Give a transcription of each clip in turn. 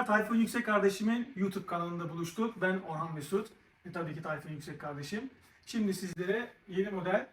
tekrar Tayfun Yüksek kardeşimin YouTube kanalında buluştuk. Ben Orhan Mesut ve tabii ki Tayfun Yüksek kardeşim. Şimdi sizlere yeni model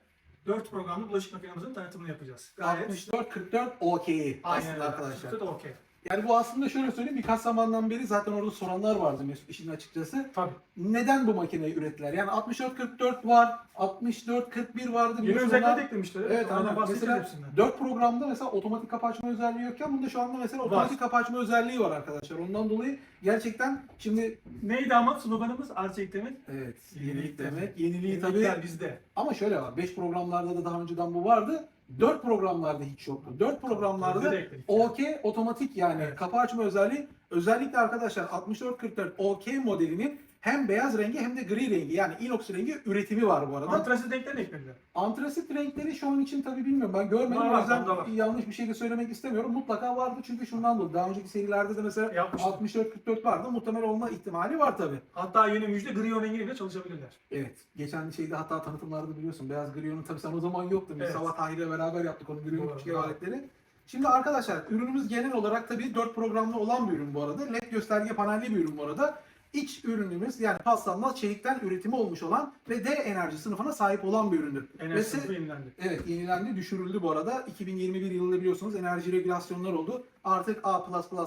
4 programlı bulaşık makinemizin tanıtımını yapacağız. 64-44 OK Aynen aslında öyle. arkadaşlar. Sütü de okey. Yani bu aslında şöyle söyleyeyim birkaç zamandan beri zaten orada soranlar vardı Mesut işin açıkçası. Tabii. Neden bu makineyi ürettiler? Yani 64-44 var, 64-41 vardı. Yeni özellikler eklemişler. Evet, onlardan aynen. Mesela hepsinden. 4 programda mesela otomatik kapı özelliği yokken bunda şu anda mesela otomatik kapı özelliği var arkadaşlar. Ondan dolayı gerçekten şimdi Neydi ama sloganımız Arçelik demek. evet Yenilik yenilik demek. Yeniliği tabii bizde. ama şöyle var. 5 programlarda da daha önceden bu vardı. 4 programlarda hiç yoktu. 4 programlarda. OK otomatik yani kapı açma özelliği özellikle arkadaşlar 6444 OK modelinin hem beyaz rengi hem de gri rengi yani inox rengi üretimi var bu arada. Antrasit renklerini eklediler. Antrasit renkleri şu an için tabii bilmiyorum ben görmedim Var, o yüzden var. yanlış bir şey de söylemek istemiyorum. Mutlaka vardı çünkü şundan dolayı daha önceki serilerde de mesela Yapmışlar. 64-44 vardı muhtemel olma ihtimali var tabii. Hatta yeni müjde gri rengiyle bile çalışabilirler. Evet. Geçen şeyde hatta tanıtımlarda biliyorsun Beyaz Grion'un tabii sen o zaman yoktun. Biz Evet. Sabah Tahir'le beraber yaptık onun küçük doğru. aletleri. Şimdi arkadaşlar ürünümüz genel olarak tabii 4 programlı olan bir ürün bu arada. LED gösterge panelli bir ürün bu arada. İç ürünümüz yani paslanmaz çelikten üretimi olmuş olan ve D enerji sınıfına sahip olan bir üründür. Enerji Ve sınıfı yenilendi. Evet yenilendi, düşürüldü bu arada. 2021 yılında biliyorsunuz enerji regülasyonlar oldu. Artık A++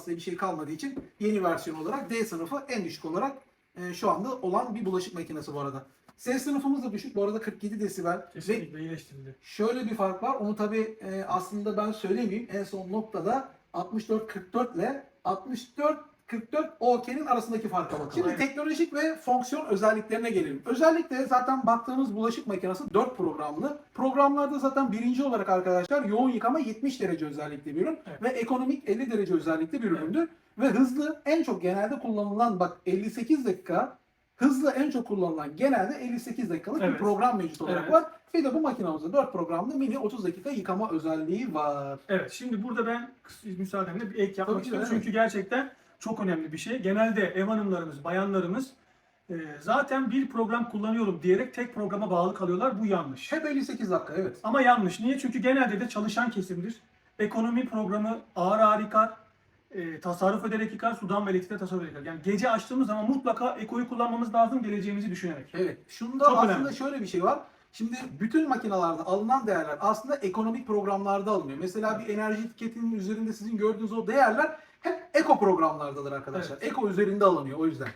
diye bir şey kalmadığı için yeni versiyon olarak D sınıfı en düşük olarak e, şu anda olan bir bulaşık makinesi bu arada. Ses sınıfımız da düşük. Bu arada 47 desibel. Ve Kesinlikle iyileştirildi. şöyle bir fark var. Onu tabii e, aslında ben söylemeyeyim. En son noktada 64-44 ile 64-44 OK'nin arasındaki farka bakalım. Şimdi teknolojik ve fonksiyon özelliklerine gelelim. Özellikle zaten baktığımız bulaşık makinesi 4 programlı. Programlarda zaten birinci olarak arkadaşlar yoğun yıkama 70 derece özellikli bir ürün Evet. ve ekonomik 50 derece özellikli bir üründür. Ve hızlı en çok genelde kullanılan bak 58 dakika hızlı en çok kullanılan genelde 58 dakikalık bir Evet. program mevcut olarak Evet. var. Bir de bu makinamızda 4 programlı mini 30 dakika yıkama özelliği var. Evet şimdi burada ben müsaadenle bir ek yapmak istiyorum. evet. Çünkü gerçekten çok önemli bir şey. Genelde ev hanımlarımız, bayanlarımız e, zaten bir program kullanıyorum diyerek tek programa bağlı kalıyorlar. Bu yanlış. Hep 58 dakika evet. Ama yanlış. Niye? Çünkü genelde de çalışan kesimdir. Ekonomi programı ağır ağır yıkar. E, tasarruf ederek yıkar. Sudan ve elektrikte tasarruf ederek yıkar. Yani gece açtığımız zaman mutlaka ekoyu kullanmamız lazım geleceğimizi düşünerek. Evet. Şunda Çok aslında önemli. şöyle bir şey var. Şimdi bütün makinalarda alınan değerler aslında ekonomik programlarda alınıyor. Mesela bir enerji etiketinin üzerinde sizin gördüğünüz o değerler hep eko programlardadır arkadaşlar. Evet. Eko üzerinde alınıyor o yüzden.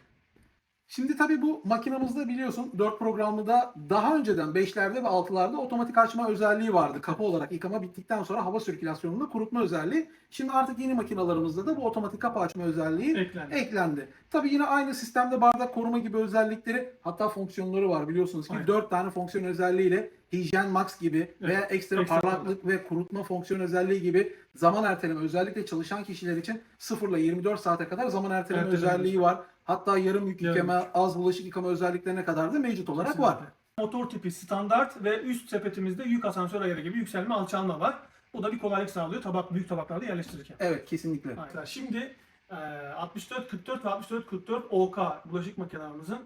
Şimdi tabii bu makinamızda biliyorsun 4 programlı da daha önceden 5'lerde ve 6'larda otomatik açma özelliği vardı. Kapı olarak yıkama bittikten sonra hava sirkülasyonunda kurutma özelliği. Şimdi artık yeni makinalarımızda da bu otomatik kapı açma özelliği Eklendi. eklendi. Tabii yine aynı sistemde bardak koruma gibi özellikleri hatta fonksiyonları var biliyorsunuz ki Aynen. 4 tane fonksiyon özelliğiyle hijyen max gibi veya ekstra, ekstra parlaklık ve kurutma fonksiyon özelliği gibi zaman erteleme özellikle çalışan kişiler için 0 ile 24 saate kadar zaman erteleme Erteleme özelliği var. Hatta yarım yük Yarım yıkama, az bulaşık yıkama özelliklerine kadar da mevcut olarak var. Kesinlikle. Motor tipi standart ve üst sepetimizde yük asansör ayarı gibi yükselme alçalma var. Bu da bir kolaylık sağlıyor tabak büyük tabaklarda yerleştirirken. Evet kesinlikle. Aynen. Şimdi e, 6444 ve 6444 OK bulaşık makinemizin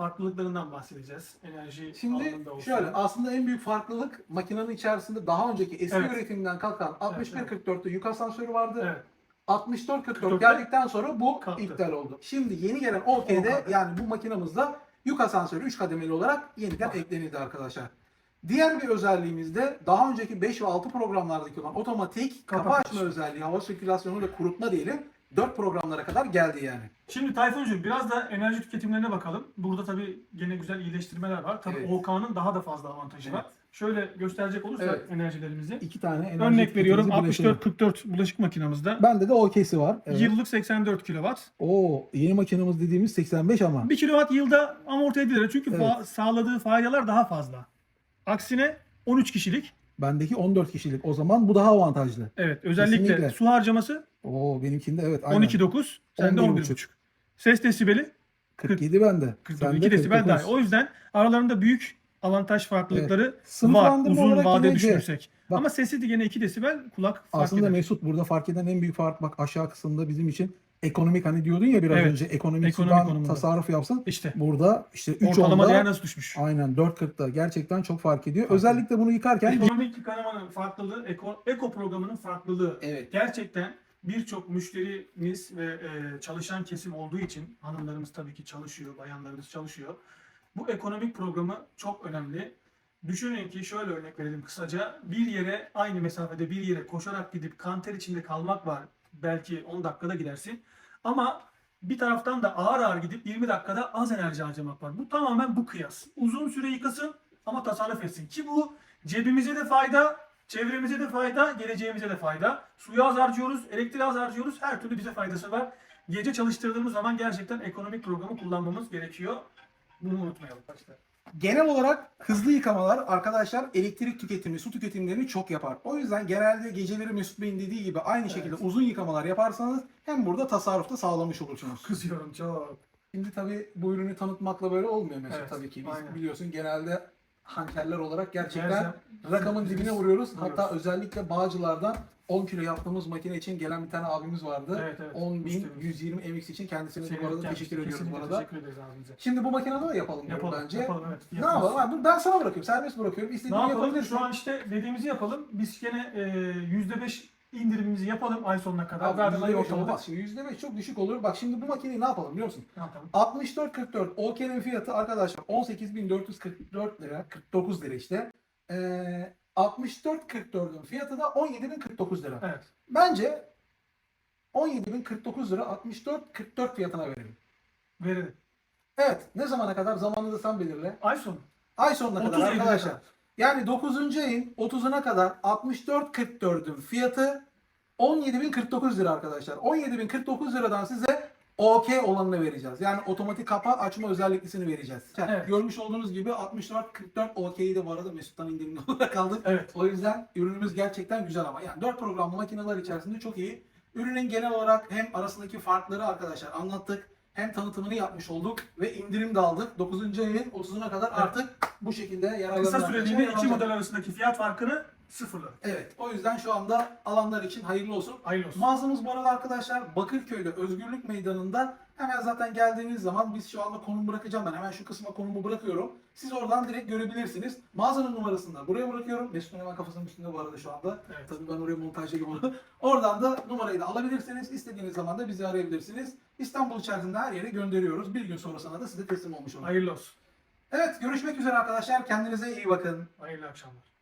farklılıklarından bahsedeceğiz. Enerji Şimdi alanında olsun. şöyle aslında en büyük farklılık makinenin içerisinde daha önceki eski Evet. üretimden kalkan 6144'te yük asansörü vardı. Evet. 64 44 44'te geldikten sonra bu kalktı. iptal oldu. Şimdi yeni gelen OK'de yani bu makinamızda yük asansörü 3 kademeli olarak yeniden Var. eklenildi arkadaşlar. Diğer bir özelliğimiz de daha önceki 5 ve 6 programlardaki olan otomatik Kapı kapı açma açma. özelliği, hava sirkülasyonu ve kurutma diyelim 4 programlara kadar geldi yani. Şimdi Tayfuncuğum biraz da enerji tüketimlerine bakalım. Burada tabii gene güzel iyileştirmeler var. Tabii Evet. OK'nın daha da fazla avantajı var. Evet. Şöyle gösterecek olursak Evet. enerjilerimizi. İki tane enerji Örnek veriyorum tüketimimizi birleştirelim. 64-44 bulaşık makinamızda Bende de OK'si var. Evet. yıllık 84 kW. Oo, yeni makinamız dediğimiz 85 ama. 1 kW yılda amorti edilir çünkü Evet. fa- sağladığı faydalar daha fazla. Aksine 13 kişilik. Bendeki 14 kişilik. O zaman bu daha avantajlı. Evet özellikle Kesinlikle. su harcaması Oo, benimkinde evet aynen. 12.9, sende 11.5. 11.5. Ses desibeli 47 bende. 42 desibel daha. O yüzden aralarında büyük avantaj farklılıkları var Sınıflandırma uzun vade düşünürsek. Bak- Ama sesi de yine 2 desibel kulak fark Aslında eder. Mesut burada fark eden en büyük fark bak aşağı kısımda bizim için ekonomik hani diyordun ya biraz Evet. önce ekonomik, Ekonomik sudan tasarruf yapsın. İşte Burada işte 3 ortalama değer onda nasıl düşmüş? aynen 4.40'da gerçekten çok fark ediyor. Fark Özellikle bunu yıkarken Ekonomik yıkamanın farklılığı, eko, eko programının farklılığı. Evet. Gerçekten birçok müşterimiz ve e, çalışan kesim olduğu için hanımlarımız tabii ki çalışıyor, bayanlarımız çalışıyor. Bu ekonomik programı çok önemli. Düşünün ki şöyle örnek verelim kısaca. Bir yere aynı mesafede bir yere koşarak gidip kanter içinde kalmak var. Belki 10 dakikada gidersin. Ama bir taraftan da ağır ağır gidip 20 dakikada az enerji harcamak var. Bu tamamen bu kıyas. Uzun süre yıkasın ama tasarruf etsin. Ki bu cebimize de fayda, çevremize de fayda, geleceğimize de fayda. Suyu az harcıyoruz, elektriği az harcıyoruz. Her türlü bize faydası var. Gece çalıştırdığımız zaman gerçekten ekonomik programı kullanmamız gerekiyor. Bunu unutmayalım. arkadaşlar. Genel olarak hızlı yıkamalar arkadaşlar elektrik tüketimi, su tüketimlerini çok yapar. O yüzden genelde geceleri Mesut Bey'in dediği gibi aynı şekilde Evet. uzun yıkamalar yaparsanız hem burada tasarruf da sağlamış olursunuz. Kızıyorum çok. Şimdi tabii bu ürünü tanıtmakla böyle olmuyor Mesut Evet, tabii ki. Biz aynen. biliyorsun genelde hankerler olarak gerçekten rakamın dibine vuruyoruz. Hatta özellikle Bağcılar'dan 10 kilo yaptığımız makine için gelen bir tane abimiz vardı. Evet, evet. 10.120 MX için kendisine bu arada teşekkür ediyoruz bu arada. Teşekkür ederiz abimize. Şimdi bu makinede de yapalım, Yapalım, bence. yapalım evet. Ne yapalım? Abi, Ben sana bırakıyorum, serbest bırakıyorum. Ne İstediğini yapalım? yapabilirsin. Şu an işte dediğimizi yapalım. Biz gene e, %5 indirimimizi yapalım ay sonuna kadar. Abi Zaten ayı %5 ortaladık. olmaz. Şimdi %5 çok düşük olur. Bak şimdi bu makineyi ne yapalım biliyor musun? Ne yapalım? 6444 OK'nin fiyatı arkadaşlar 18.444 lira 49 lira işte. Ee, 6444'ün fiyatı da 17.049 lira. Evet. Bence 17.049 lira 6444 fiyatına verelim. Verelim. Evet ne zamana kadar zamanını da sen belirle. Ay sonu. Ay sonuna 30 kadar Eylül'e arkadaşlar. kadar. Yani 9. ayın 30'una kadar 64.44'ün fiyatı 17.049 lira arkadaşlar. 17.049 liradan size OK olanını vereceğiz. Yani otomatik kapa açma özelliklisini vereceğiz. Yani Evet. Görmüş olduğunuz gibi 64.44 OK'yi de bu arada Mesut'tan indirimli olarak aldık. Evet. O yüzden ürünümüz gerçekten güzel ama yani 4 programlı makineler içerisinde çok iyi. Ürünün genel olarak hem arasındaki farkları arkadaşlar anlattık. Hem tanıtımını yapmış olduk ve indirim de aldık. 9. ayın 30'una kadar Evet. artık bu şekilde yararlanacak. Kısa süreliğine iki model arasındaki fiyat farkını sıfırladık. Evet. O yüzden şu anda alanlar için hayırlı olsun. Hayırlı olsun. Mağazamız bu arada arkadaşlar Bakırköy'de Özgürlük Meydanı'nda hemen zaten geldiğiniz zaman biz şu anda konum bırakacağım ben. Hemen şu kısma konumu bırakıyorum. Siz oradan direkt görebilirsiniz. Mağazanın numarasını da buraya bırakıyorum. Mesut'un hemen kafasının üstünde bu arada şu anda. Evet. Tabii ben oraya montajlayayım onu. Oradan da numarayı da alabilirsiniz. İstediğiniz zaman da bizi arayabilirsiniz. İstanbul içerisinde her yere gönderiyoruz. Bir gün sonrasında da size teslim olmuş olur. Hayırlı olsun. Evet görüşmek üzere arkadaşlar. Kendinize iyi bakın. Hayırlı akşamlar.